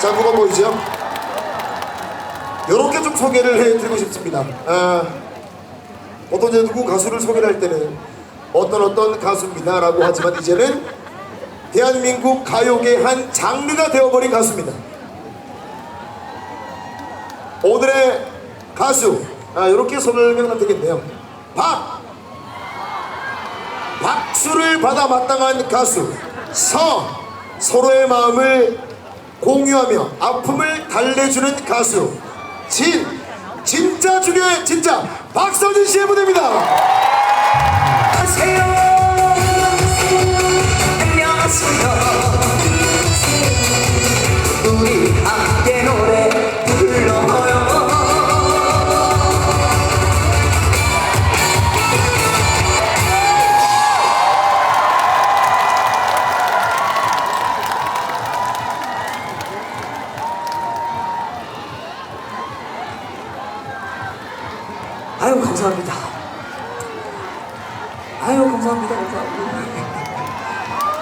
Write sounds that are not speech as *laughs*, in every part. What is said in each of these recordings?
자, 누가 보이죠? 이렇게 좀 소개를 해드리고 싶습니다. 아, 이제 누구 가수를 소개를 할 때는 어떤 어떤 가수입니다라고 하지만 이제는 대한민국 가요계 한 장르가 되어버린 가수입니다. 오늘의 가수 아, 이렇게 설명하면 되겠네요. 박 박수를 받아 마땅한 가수 서 서로의 마음을 공유하며 아픔을 달래주는 가수 진 진짜 중에 진짜 박서진 씨의 무대입니다. 안녕하세요. 안녕하세요. 아유 감사합니다. 아유 감사합니다. 감사합니다.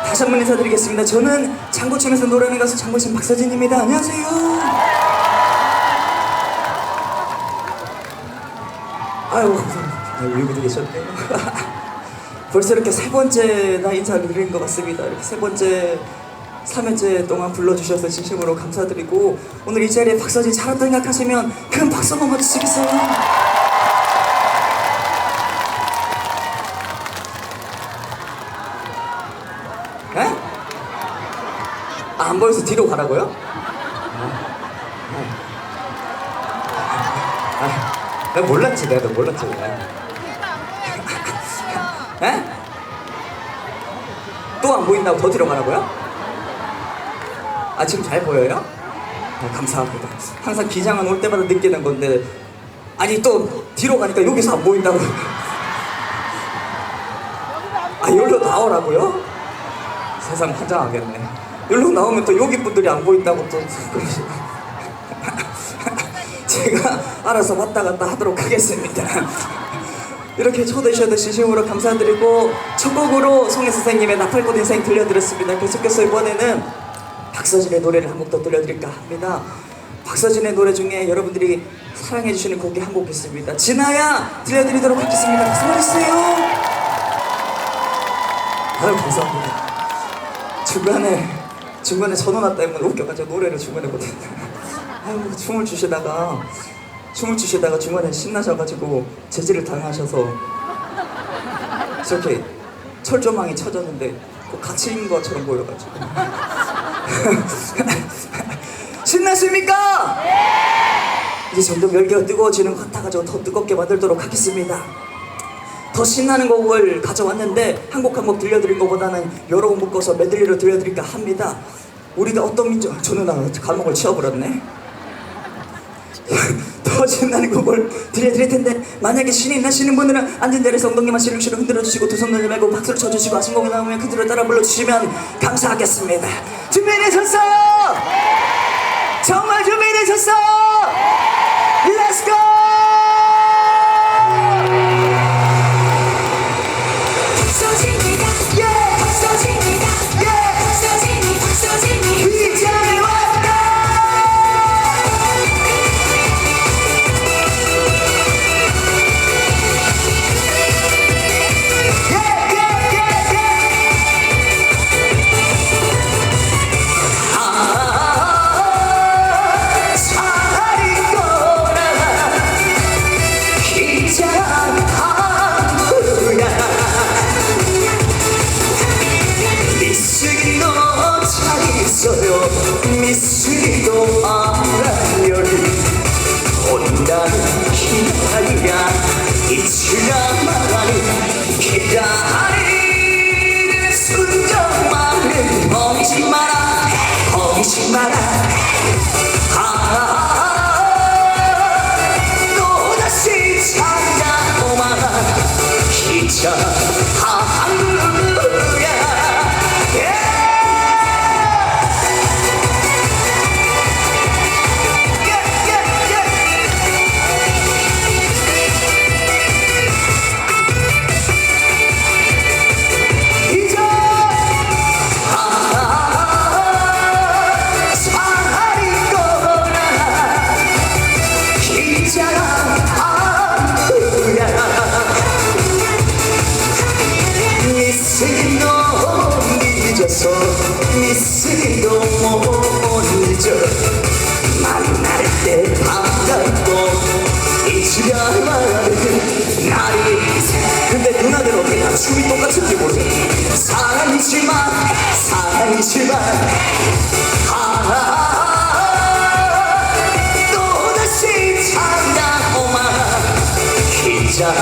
다시 한 번 인사드리겠습니다. 저는 장구청에서 노래하는 가수 장구청 박서진입니다. 안녕하세요. 아유 감사합니다. 아유 여기도 계셨네요? *laughs* 벌써 이렇게 세 번째 나 인사를 드린 것 같습니다. 이렇게 세 번째 3회째 동안 불러주셔서 진심으로 감사드리고 오늘 이 자리에 박서진 잘했다 생각하시면 큰 박수 한번 맞주시겠어요? 안 보여서 뒤로 가라고요? 아, 아, 내가 몰랐지, 내가 너 몰랐지. 에? 또 안 보인다고 더 뒤로 가라고요? 아, 지금 잘 보여요? 아, 감사합니다. 항상 기장은 올 때마다 느끼는 건데, 아니, 또 뒤로 가니까 여기서 안 보인다고. 아, 여기로 나오라고요? 세상 환장하겠네. 여기로 나오면 또 여기 분들이 안 보인다고 또. *laughs* 제가 알아서 왔다 갔다 하도록 하겠습니다. 이렇게 초대해 주셔서 진심으로 감사드리고 첫 곡으로 송혜 선생님의 나팔꽃 인생 들려드렸습니다. 계속해서 이번에는 박서진의 노래를 한 곡 더 들려드릴까 합니다. 박서진의 노래 중에 여러분들이 사랑해 주시는 곡이 한 곡 있습니다. 진아야 들려드리도록 하겠습니다. 수고하셨어요. 아유 감사합니다. 중간에 중간에 전화 때문에 웃겨가지고 노래를 중간에 못했네. 아유 춤을 추시다가 춤을 추시다가 중간에 신나셔가지고 제지를 당하셔서 저렇게 철조망이 쳐졌는데 그 갇힌 것처럼 보여가지고 *laughs* 신나십니까? 이제 점점 열기가 뜨거워지는 것 같아가지고 더 뜨겁게 만들도록 하겠습니다. 더 신나는 곡을 가져왔는데 한 곡 한 곡 들려드린 것보다는 여러 곡 묶어서 메들리로 들려드릴까 합니다. 우리가 어떤 민족, 저 누나 감옥을 치워버렸네. *laughs* 더 신나는 곡을 들려드릴 텐데 만약에 신이 나시는 분들은 앉은 자리에서 엉덩이만 시름시름 흔들어 주시고 두 손을 내밀고 박수를 쳐주시고 하신 곡이 나오면 그대로 따라 불러주시면 감사하겠습니다. 준비되셨어? 정말 준비되셨어? Let's go! 아니지만 하나 또다시 찾아오마 긴장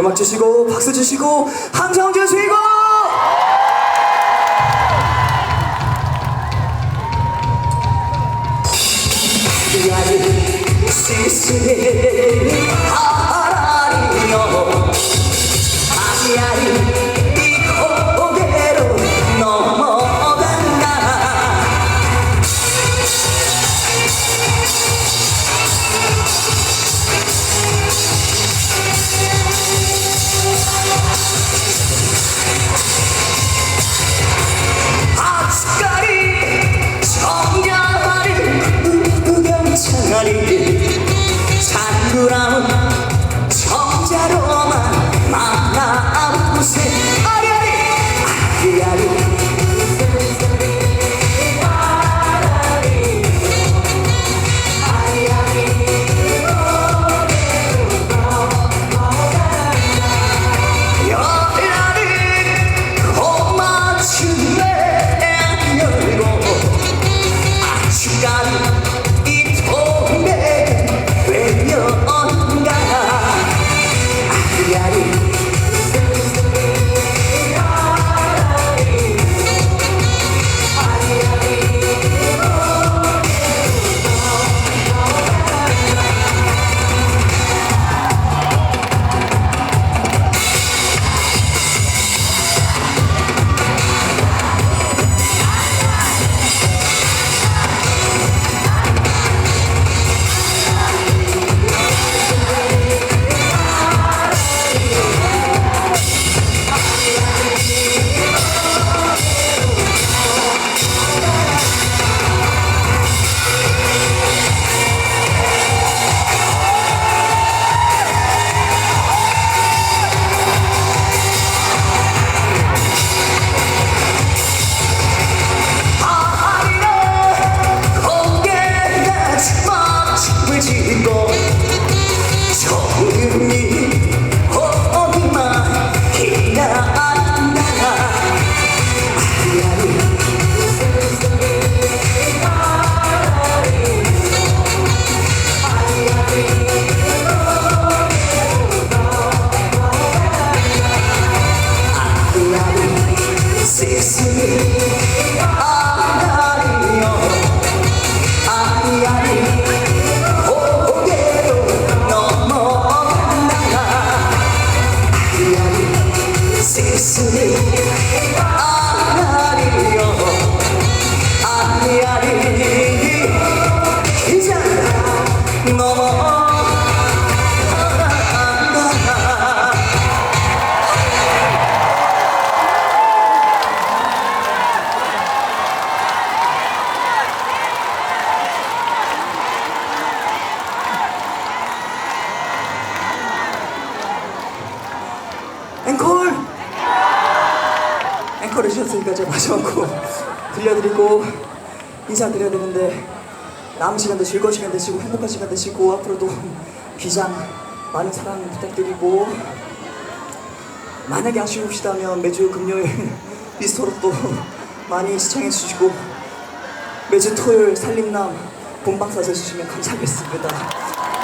음악 주시고 박수 주시고 함성 주시고! 인사드려야 되는데 남은 시간도 즐거운 시간 되시고 행복한 시간 되시고 앞으로도 기장 많은 사랑 부탁드리고 만약에 아쉬우시다면 매주 금요일 미스터로 또 많이 시청해 주시고 매주 토요일 살림남 본방사수 해주시면 감사하겠습니다.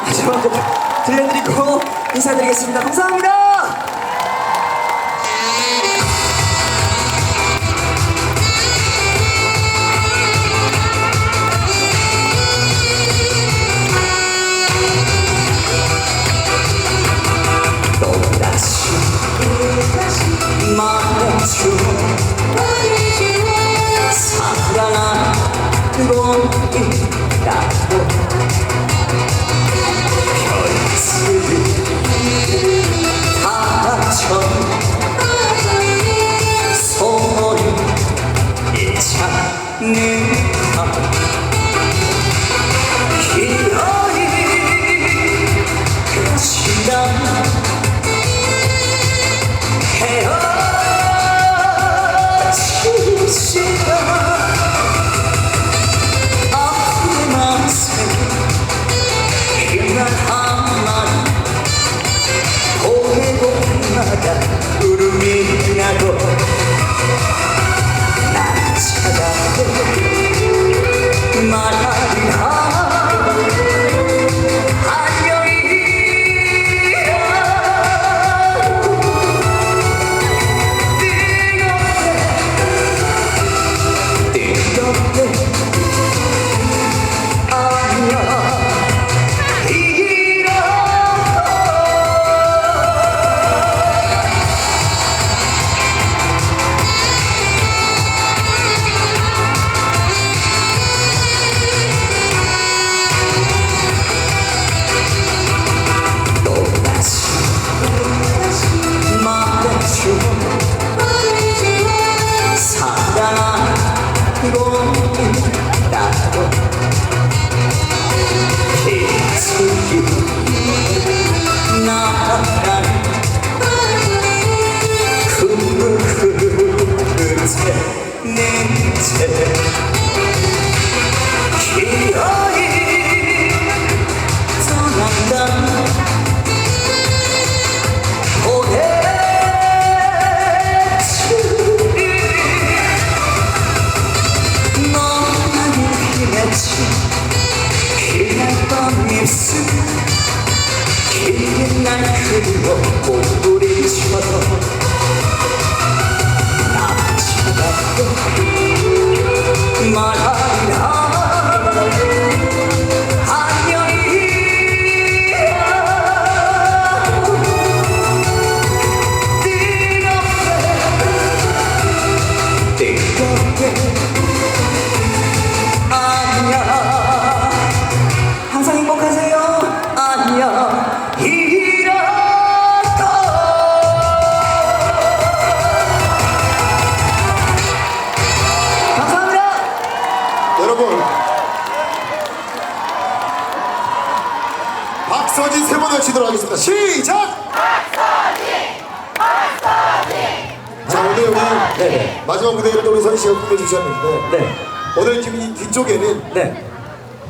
마지막 곡 들려드리고 인사드리겠습니다. 감사합니다 말해줘 사랑하는 건 있다고 별 여러분 박서진 세번 외치도록 하겠습니다 시작! 자 오늘 우리 네네. 마지막 무대를 또 우리 선희 씨가 꾸며주셨는데 네. 오늘 지금 이 뒤쪽에는 네.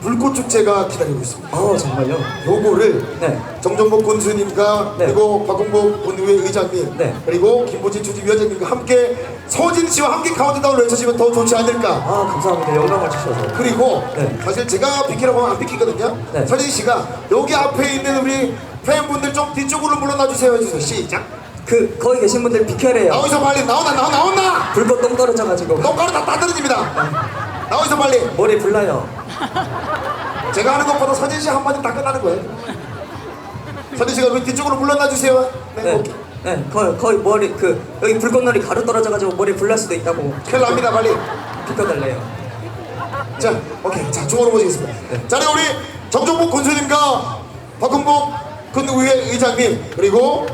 불꽃 축제가 기다리고 있습니다. 어 정말요? 요거를 네. 정정복 군수님과 네. 그리고 박홍복 군의회 의장님 네. 그리고 김보진 추진위원장님과 함께 서진 씨와 함께 카운트다운을 외쳐주면 더 좋지 않을까? 아 감사합니다. 영광을 주셔서. 그리고 네. 사실 제가 비키라고 하면 안 비키거든요. 네. 서진 씨가 여기 앞에 있는 우리 팬분들 좀 뒤쪽으로 물러나 주세요. 해주세요. 시작. 그 거기 계신 분들 비켜래요. 나오이소 빨리. 나온나 나온 나온나 불꽃 똥 떨어져가지고. 똑바로 다 따드립니다. 나오이소 빨리. 머리 불나요. 제가 하는 것보다 서진 씨 한마디 다 끝나는 거예요. 서진 씨가 그 뒤쪽으로 물러나 주세요. 네, 네. 오케이. 네, 거의, 거의 머리 그 여기 불꽃놀이 가루 떨어져가지고 머리 불날 수도 있다고 큰일 납니다 빨리 비켜달래요. 자, 오케이. 자, 중으로 모시겠습니다. 자, 네, 우리 정종복 군수님과 박근복 군의회 의장님 그리고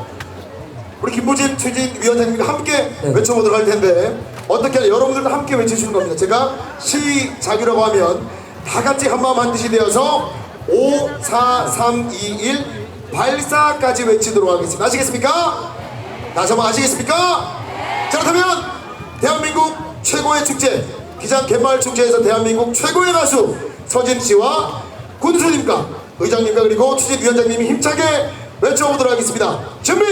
우리 김보진 추진위원장님과 함께 네. 외쳐보도록 할 텐데 어떻게 여러분들도 함께 외치시는 겁니다. 제가 시작이라고 하면 다 같이 한마음 한뜻이 되어서 5, 4, 3, 2, 1 발사까지 외치도록 하겠습니다. 아시겠습니까? 다시 한번 아시겠습니까? 자, 그렇다면 대한민국 최고의 축제 기장 개마을 축제에서 대한민국 최고의 가수 서진 씨와 군수님과 의장님과 그리고 추진위원장님이 힘차게 외쳐보도록 하겠습니다. 준비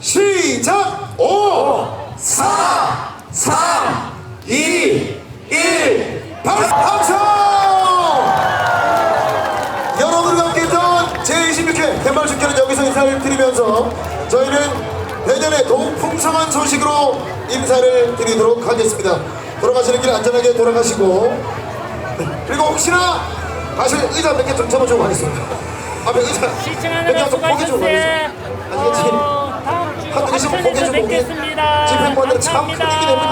시작! 5 4 3 2 1 박수! 여러분과 함께 했던 제26회 개말 축제는 여기서 인사를 드리면서 저희는 내년에 더욱 풍성한 소식으로 인사를 드리도록 하겠습니다. 돌아가시는 길 안전하게 돌아가시고 그리고 혹시나 가실 의자 몇 개 좀 접어주고 가겠습니다. 앞에 의자 몇개 시청하느라 좀 수고하셨어요. 아시겠지? 어, 다음 주 한두 개씩 방송에서 포기해주고 뵙겠습니다. 집행관들 참. 큰일이 됩니다.